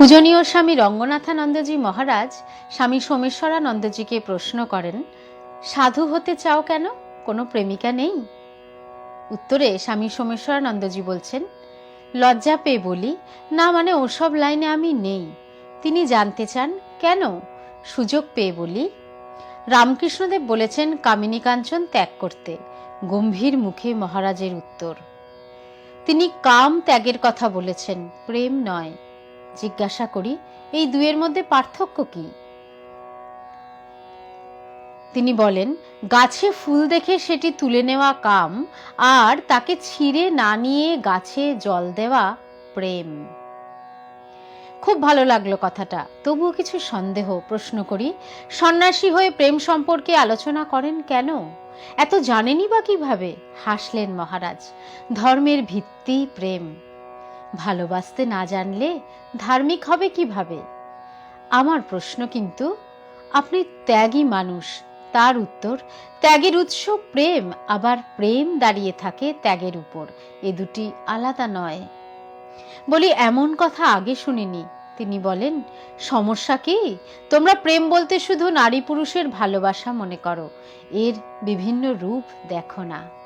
পূজনীয় স্বামী রঙ্গনাথানন্দজি মহারাজ স্বামী সোমেশ্বরানন্দজিকে প্রশ্ন করেন, সাধু হতে চাও কেন? কোনো প্রেমিকা নেই? উত্তরে স্বামী সোমেশ্বরানন্দজি বলছেন, লজ্জা পেয়ে বলি, না মানে ওসব লাইনে আমি নেই। তিনি জানতে চান, কেন? সুযোগ পেয়ে বলি। রামকৃষ্ণদেব বলেছেন, কামিনী কাঞ্চন ত্যাগ করতে। গম্ভীর মুখে মহারাজের উত্তর। তিনি কাম ত্যাগের কথা বলেছেন, প্রেম নয়। জিজ্ঞাসা করি, এই দুয়ের মধ্যে পার্থক্য কি? তিনি বলেন, গাছে ফুল দেখে সেটি তুলে নেওয়া কাম, আর তাকে ছিঁড়ে না নিয়ে গাছে জল দেওয়া প্রেম। খুব ভালো লাগল কথাটা। তবুও কিছু সন্দেহ, প্রশ্ন করি, সন্ন্যাসী হয়ে প্রেম সম্পর্কে আলোচনা করেন কেন? এত জানেনই বা কীভাবে? হাসলেন মহারাজ, ধর্মের ভিত্তি প্রেম। ভালোবাসতে না জানলে ধার্মিক হবে কীভাবে? আমার প্রশ্ন কিন্তু, আপনি ত্যাগী মানুষ, তার উত্তর, ত্যাগের উৎস প্রেম, আবার প্রেম দাঁড়িয়ে থাকে ত্যাগের উপর। এ দুটি আলাদা নয়। বলি, এমন কথা আগে শুনিনি। তিনি বলেন, সমস্যা কি? তোমরা প্রেম বলতে শুধু নারী পুরুষের ভালোবাসা মনে করো। এর বিভিন্ন রূপ দেখো না।